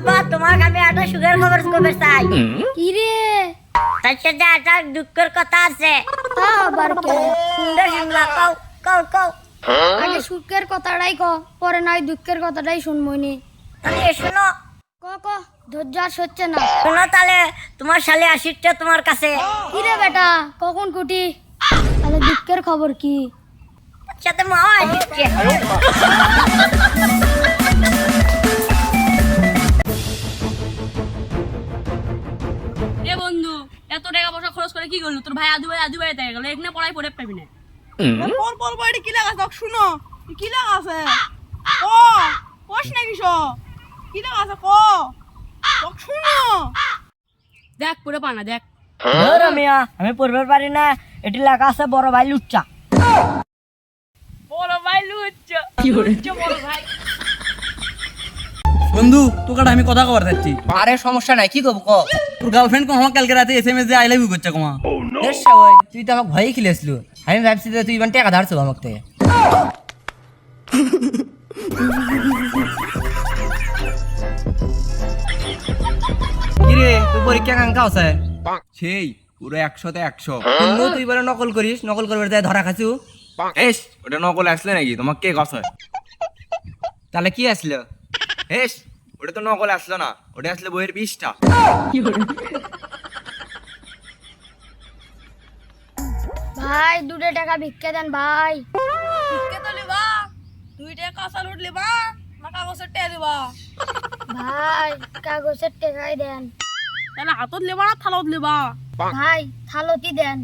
আব্বা তোমার আমি একটা সুখের খবর খবর চাই। কি রে? তার সাথে একটা দুঃখের কথা আছে। তা আবার কে? সুন্দর শুনলা কও কও কও। আগে সুখের কথাটাই ক পরে নাই দুঃখের কথাটাই শুনবই নি। তাহলে শোনো। ক ক ধৈর্য আর সচ্ছে না। শোনো তাহলে তোমার শালে আসিরটা তোমার কাছে। কি রে বেটা কখন কুটি? তাহলে দুঃখের খবর কি? সাথে মা আসিচ্ছে এত টাকা পয়সা খরচ করে কি করল? তোর ভাই আদু ভাই আদু ভাই থেকে গেল। এখানে পড়াই পড়ে পাবি না। পর পর বাড়ি কি তক শুনো। কি লাগা আছে ক? কস না কিস কি লাগা আছে ক? তক শুনো। দেখ পড়ে পা না দেখ। ধরো মিয়া আমি পড়বে পারি না। এটি লেখা আছে বড় ভাই লুচ্চা। বড় ভাই লুচ্চ। কি বড় ভাই। বন্ধু তোকে আমি কথা কবার যাচ্ছি। আরে সমস্যা নাই কি করব ক? তোর গার্লফ্রেন্ড কো আমাকে কালকে রাতে এসএমএস দিয়ে আই লাভ ইউ করছে কমা? এর সবাই তুই তো আমাকে ভয়ই খেলেছিল আমি ভাবছি যে তুই ইমান টাকা ধারছো আমাকে। থেকে কি রে তোর পরীক্ষা কাঙ্কা আছে? সেই পুরো একশোতে একশো। কিন্তু তুই বলে নকল করিস নকল করবে যায় ধরা খাচ্ছু এস ওটা নকল আসলে নাকি? তোমার কে কথা তাহলে কি আসলো? এস ওটা তো নকল আসলো না ওটা আসলে বইয়ের বিষটা ভাই দুটো টাকা ভিক্ষে দেন ভাই। তো লিবা দুই টাকা কাঁচা লুট লিবা না কাগজের টে দিবা। ভাই কাগজের টাকাই দেন। তাহলে হাতত লেবা না থালত লেবা ভাই থালতি দেন।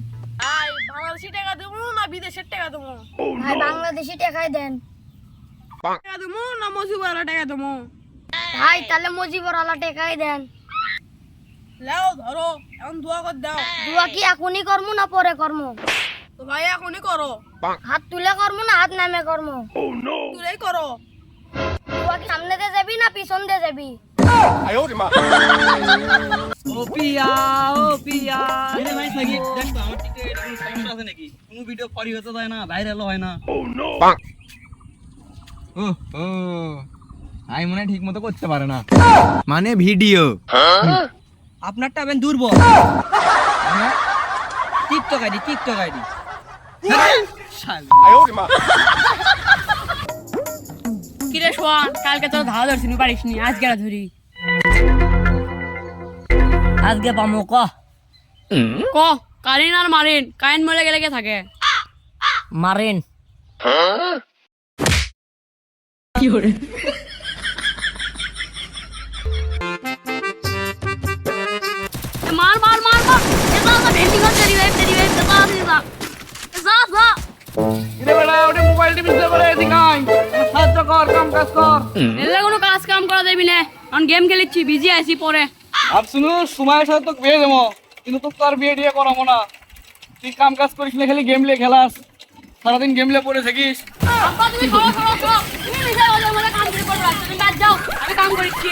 আই বাংলাদেশি টাকা দেবো না বিদেশের টাকা দেবো ভাই বাংলাদেশি টাকাই দেন। টাকা দেবো না টাকা দেবো ভাই তাহলে মজিবরওয়ালা টাকাই দেন। লেও ধরো এখন দোয়া কর দাও। দুয়া কি এখনই কর্ম না পরে কর্ম? তো ভাই এখনই করো। হাত তুলে কর্ম না হাত নামে কর্ম? তুই করো। দুয়া কি সামনে দিয়ে যাবি না পিছন দিয়ে যাবি? ও পিয়া ও পিয়া। আরে ভাই নাকি দেখ তো আমার টিকে সমস্যা আছে নাকি? কোনো ভিডিও পরি হতে যায় না ভাইরাল হয় না। ও ও। আমি মনে ঠিক মতো করতে পারে না। মানে ভিডিও। আপনারটা আমি দুর্বল। টিকটক আইডি টিকটক আইডি কিরে শোয়ান কালকে তোর ধাওয়া ধরছিনি পারিস নি আজকে আর ধরি। আজকে পামো ক? ক? কারিন আর মারিন কাইন মরে গেলে কে থাকে? মারেন। এ Ya mağar mağar mağar mağar. Ceza alsa ভেন্ডিং হচ্ছে রিভাইভ দে রিভাইভ দে দাও দে দাও. Ceza alsa. ইরে বেলা ওটা মোবাইলটি মিসলে করে দিগাই। সাহায্য কর কাম কাজ কর। এলে কোনো কাজ কাম করা দেবি না। কারণ গেম খেলেছি বিজি আছি পরে। আর শুনু সময়ের সাথে তো বিয়ে দেবো কিন্তু তো তার বিয়ে দিয়ে করাবো না তুই কাম কাজ করিস না খালি গেম নিয়ে খেলাস সারাদিন গেম নিয়ে পড়ে থাকিস তুমি নিজে কাম করে পড়ো তুমি বাদ যাও আমি কাম করিচ্ছি